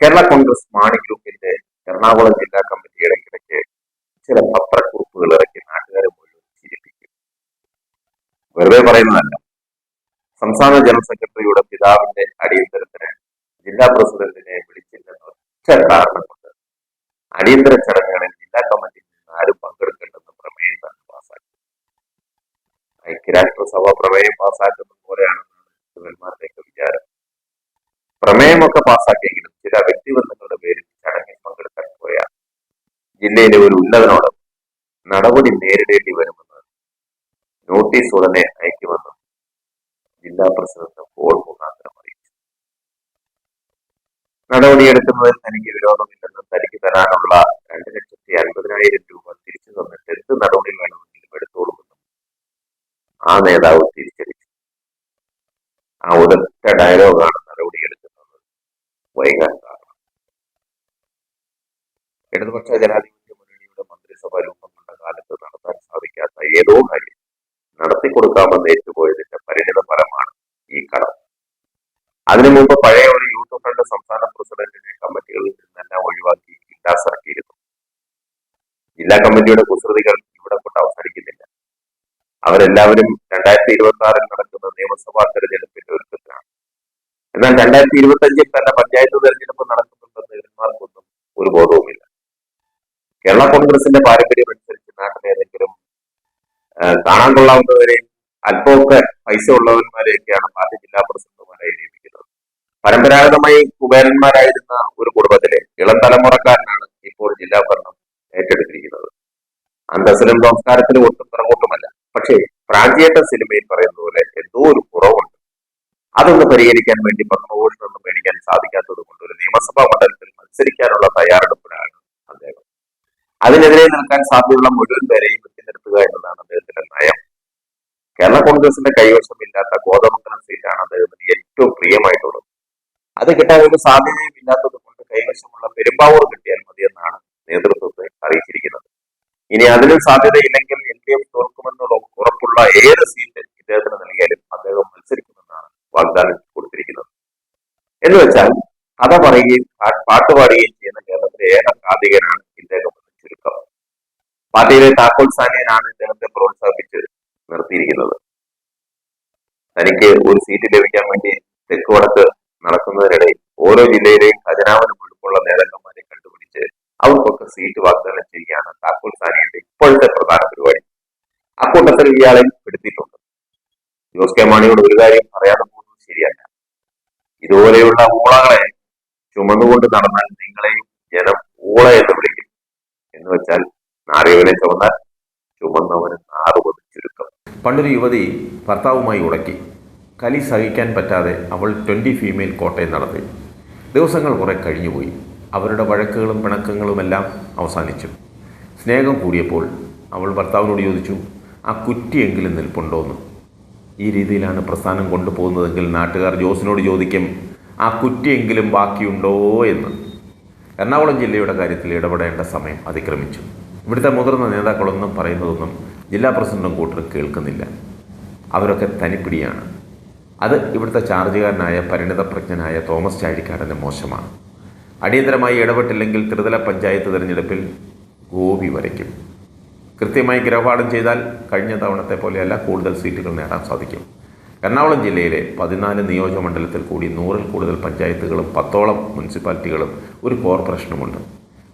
കേരള കോൺഗ്രസ് മാണി ഗ്രൂപ്പിന്റെ എറണാകുളം ജില്ലാ കമ്മിറ്റി ഇടയ്ക്കിടയ്ക്ക് ചില പത്രക്കുറിപ്പുകൾ ഇറക്കി നാട്ടുകാരെ മുഴുവൻ ചിരിപ്പിക്കും. വെറുതെ പറയുന്നതല്ല. സംസ്ഥാന ജനറൽ സെക്രട്ടറിയുടെ പിതാവിന്റെ അടിയന്തരത്തിന് ജില്ലാ പ്രസിഡന്റിനെ വിളിച്ചില്ലെന്ന ഒറ്റ കാരണം കൊണ്ട് അടിയന്തര ചടങ്ങുകളിൽ ജില്ലാ കമ്മിറ്റിയിൽ നിന്ന് ആരും പങ്കെടുക്കേണ്ടെന്ന് പ്രമേയം തന്നെ പാസാക്കി. ഐക്യരാഷ്ട്രസഭ പ്രമേയം പാസാക്കുന്നത് പോലെയാണെന്നാണ് ശിവന്മാരുടെയൊക്കെ വിചാരം. പ്രമേയമൊക്കെ പാസാക്കിയെങ്കിലും ജില്ലയിലെ ഒരു ഉന്നതനോട് നടപടി നേരിടേണ്ടി വരുമെന്ന് നോട്ടീസ് ഉടനെ അയക്കുമെന്നും ജില്ലാ പ്രസിഡന്റ് പോൾ മുഖാന്തരം അറിയിച്ചു. നടപടിയെടുക്കുന്നതിൽ തനിക്ക് വിരോധമില്ലെന്നും തനിക്ക് തരാനുള്ള രണ്ട് ലക്ഷത്തി അൻപതിനായിരം രൂപ തിരിച്ചു തന്നിട്ട് എന്ത് നടപടി വേണമെങ്കിലും എടുത്തോളുമെന്നും ആ നേതാവ് തിരിച്ചടിച്ചു ആ ഒരൊറ്റ ഡയലോഗാണ് നടപടിയെടുക്കുന്നത് വൈകാൻ കാരണം. ഇടതുപക്ഷ ജനാധിപത്യ ഏതോ കാര്യം നടത്തിക്കൊടുക്കാമെന്ന് ഏറ്റുപോയതിന്റെ പരിണിത ഫലമാണ് ഈ കടം. അതിനു മുമ്പ് പഴയ ഒരു യൂത്ത് ഫ്രണ്ട് സംസ്ഥാന പ്രസിഡന്റിനെ കമ്മിറ്റികളിൽ നിന്നെല്ലാം ഒഴിവാക്കി ഇല്ലാസാക്കിയിരുന്നു ജില്ലാ കമ്മിറ്റിയുടെ കുസൃതികൾ ഇവിടെ കൊണ്ട് അവസാനിക്കുന്നില്ല. അവരെല്ലാവരും രണ്ടായിരത്തി ഇരുപത്തി ആറിൽ നടക്കുന്ന നിയമസഭാ തെരഞ്ഞെടുപ്പിന്റെ ഒരുക്കത്തിലാണ് എന്നാൽ രണ്ടായിരത്തി ഇരുപത്തി അഞ്ചിൽ തന്നെ പഞ്ചായത്ത് തെരഞ്ഞെടുപ്പ് നടക്കുന്നുണ്ടെന്ന് ഇവന്മാർക്കൊന്നും ഒരു ബോധവുമില്ല. കേരള കോൺഗ്രസിന്റെ പാരമ്പര്യം കാണാൻ കൊള്ളാവുന്നവരെയും അല്പമൊക്കെ പൈസ ഉള്ളവന്മാരെയൊക്കെയാണ് പാർട്ടി ജില്ലാ പ്രസിഡന്റുമാരായി നിയമിക്കുന്നത് പരമ്പരാഗതമായി കുബേരന്മാരായിരുന്ന ഒരു കുടുംബത്തിലെ ഇളം തലമുറക്കാരനാണ് ഇപ്പോൾ ജില്ലാ ഭരണം ഏറ്റെടുത്തിരിക്കുന്നത്. അന്തസ്സിലും സംസ്കാരത്തിലും ഒട്ടും പിറകോട്ടുമല്ല. പക്ഷേ പ്രാഞ്ചിയേട്ട സിനിമയിൽ പറയുന്ന പോലെ എന്തോ ഒരു കുറവുണ്ട്. അതൊന്ന് പരിഹരിക്കാൻ വേണ്ടി പത്മഭൂഷണൊന്നും മേടിക്കാൻ സാധിക്കാത്തത് കൊണ്ട് ഒരു നിയമസഭാ മണ്ഡലത്തിൽ മത്സരിക്കാനുള്ള തയ്യാറെടുപ്പിലാണ് അദ്ദേഹം. അതിനെതിരെ നിൽക്കാൻ സാധ്യതയുള്ള മുഴുവൻ പേരെയും വെട്ടിനിർത്തുക എന്നത് കേരള കോൺഗ്രസിന്റെ കൈവശമില്ലാത്ത കോതമംഗലം സീറ്റാണ് അദ്ദേഹത്തിന് ഏറ്റവും പ്രിയമായിട്ടുള്ളത്. അത് കിട്ടാൻ ഒരു സാധ്യതയും ഇല്ലാത്തത് കൊണ്ട് കൈവശമുള്ള പെരുമ്പാവൂർ കിട്ടിയാൽ മതിയെന്നാണ് നേതൃത്വത്തെ അറിയിച്ചിരിക്കുന്നത്. ഇനി അതിലും സാധ്യതയില്ലെങ്കിൽ എൽ ഡി എഫ് തോൽക്കുമെന്നുള്ള ഉറപ്പുള്ള ഏത് സീറ്റ് ഇദ്ദേഹത്തിന് നൽകിയാലും അദ്ദേഹം മത്സരിക്കുമെന്നാണ് വാഗ്ദാനം കൊടുത്തിരിക്കുന്നത്. എന്ന് വെച്ചാൽ കഥ പറയുകയും പാട്ടുപാടുകയും പാട്ട് പാടുകയും ചെയ്യുന്ന കേരളത്തിലെ ഏക കാതികനാണ് ഇദ്ദേഹം ചുരുക്കം. പാർട്ടിയിലെ താക്കോൽ സാനിയനാണ് ഇദ്ദേഹത്തെ പ്രോത്സാഹിപ്പിച്ച് നിർത്തിയിരിക്കുന്നത്. തനിക്ക് ഒരു സീറ്റ് ലഭിക്കാൻ വേണ്ടി തെക്ക് വടക്ക് നടക്കുന്നതിനിടയിൽ ഓരോ ജില്ലയിലെയും ഖജനാവിന് മുഴുപ്പുള്ള നേതാക്കന്മാരെ കണ്ടുപിടിച്ച് അവർക്കൊക്കെ സീറ്റ് വാഗ്ദാനം ചെയ്യുകയാണ് താക്കോൽ സാനിയുടെ ഇപ്പോഴത്തെ പ്രധാന പരിപാടി. അക്കൂട്ടത്തിൽ ഇയാളെ പെടുത്തിയിട്ടുണ്ട്. ജോസ് കെ മാണിയോട് ഒരു കാര്യം പറയാതെ പോകുന്നത് ശരിയല്ല. ഇതുപോലെയുള്ള ഊളകളെ ചുമന്നുകൊണ്ട് നടന്നാൽ നിങ്ങളെയും ജനം ഊള എന്ന് വിളിക്കും. എന്ന് വെച്ചാൽ നാറിയവനെ ചുമന്നാൽ ചുമന്നവന് ചുരുക്കം പണ്ടൊരു യുവതി ഭർത്താവുമായി ഉടക്കി. കലി സഹിക്കാൻ പറ്റാതെ അവൾ ട്വന്റി ഫീമെയിൽ കോട്ടയം നടത്തി. ദിവസങ്ങൾ കുറേ കഴിഞ്ഞുപോയി അവരുടെ വഴക്കുകളും പിണക്കങ്ങളുമെല്ലാം അവസാനിച്ചു. സ്നേഹം കൂടിയപ്പോൾ അവൾ ഭർത്താവിനോട് ചോദിച്ചു ആ കുറ്റിയെങ്കിലും നിൽപ്പുണ്ടോയെന്ന് ഈ രീതിയിലാണ് പ്രസ്ഥാനം കൊണ്ടുപോകുന്നതെങ്കിൽ നാട്ടുകാർ ജോസിനോട് ചോദിക്കും ആ കുറ്റിയെങ്കിലും ബാക്കിയുണ്ടോ എന്ന്? എറണാകുളം ജില്ലയുടെ കാര്യത്തിൽ ഇടപെടേണ്ട സമയം അതിക്രമിച്ചു. ഇവിടുത്തെ മുതിർന്ന നേതാക്കളൊന്നും പറയുന്നതൊന്നും ജില്ലാ പ്രസിഡന്റും കൂട്ടരും കേൾക്കുന്നില്ല. അവരൊക്കെ തനിപ്പിടിയാണ്. അത് ഇവിടുത്തെ ചാർജുകാരനായ പരിണിതപ്രജ്ഞനായ തോമസ് ചാഴിക്കാടന്റെ മോശമാണ്. അടിയന്തരമായി ഇടപെട്ടില്ലെങ്കിൽ ത്രിതല പഞ്ചായത്ത് തിരഞ്ഞെടുപ്പിൽ ഗോപി വരയ്ക്കും. കൃത്യമായി ഗ്രഹപാഠം ചെയ്താൽ കഴിഞ്ഞ തവണത്തെ പോലെയല്ല കൂടുതൽ സീറ്റുകൾ നേടാൻ സാധിക്കും. എറണാകുളം ജില്ലയിലെ പതിനാല് നിയോജകമണ്ഡലത്തിൽ കൂടി നൂറിൽ കൂടുതൽ പഞ്ചായത്തുകളും പത്തോളം മുനിസിപ്പാലിറ്റികളും ഒരു കോർപ്പറേഷനുമുണ്ട്.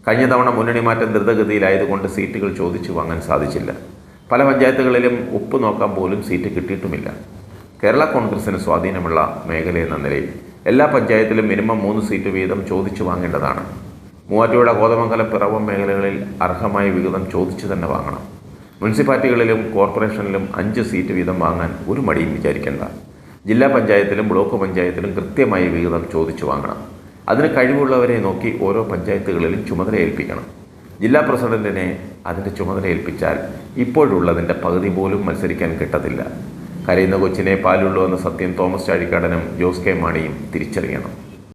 കഴിഞ്ഞ തവണ മുന്നണി മാറ്റം ദ്രുതഗതിയിലായതുകൊണ്ട് സീറ്റുകൾ ചോദിച്ചു വാങ്ങാൻ സാധിച്ചില്ല. പല പഞ്ചായത്തുകളിലും ഉപ്പ് നോക്കാൻ പോലും സീറ്റ് കിട്ടിയിട്ടുമില്ല. കേരള കോൺഗ്രസിന് സ്വാധീനമുള്ള മേഖല എന്ന നിലയിൽ എല്ലാ പഞ്ചായത്തിലും മിനിമം മൂന്ന് സീറ്റ് വീതം ചോദിച്ചു വാങ്ങേണ്ടതാണ്. മൂവാറ്റുപുഴ കോതമംഗലം പിറവം മേഖലകളിൽ അർഹമായ വിഹിതം ചോദിച്ചു തന്നെ വാങ്ങണം. മുനിസിപ്പാലിറ്റികളിലും കോർപ്പറേഷനിലും അഞ്ച് സീറ്റ് വീതം വാങ്ങാൻ ഒരു മടിയും വിചാരിക്കേണ്ട. ജില്ലാ പഞ്ചായത്തിലും ബ്ലോക്ക് പഞ്ചായത്തിലും കൃത്യമായ വിഹിതം ചോദിച്ചു വാങ്ങണം. അതിന് കഴിവുള്ളവരെ നോക്കി ഓരോ പഞ്ചായത്തുകളിലും ചുമതല ഏൽപ്പിക്കണം. ജില്ലാ പ്രസിഡന്റിനെ അതിന്റെ ചുമതല ഏൽപ്പിച്ചാൽ ഇപ്പോഴുള്ളതിന്റെ പകുതി പോലും മത്സരിക്കാൻ കിട്ടത്തില്ല. കരയുന്ന കൊച്ചിനെ പാലുള്ളൂ എന്ന സത്യം തോമസ് ചാഴിക്കാടനും ജോസ് കെ മാണിയും തിരിച്ചറിയണം.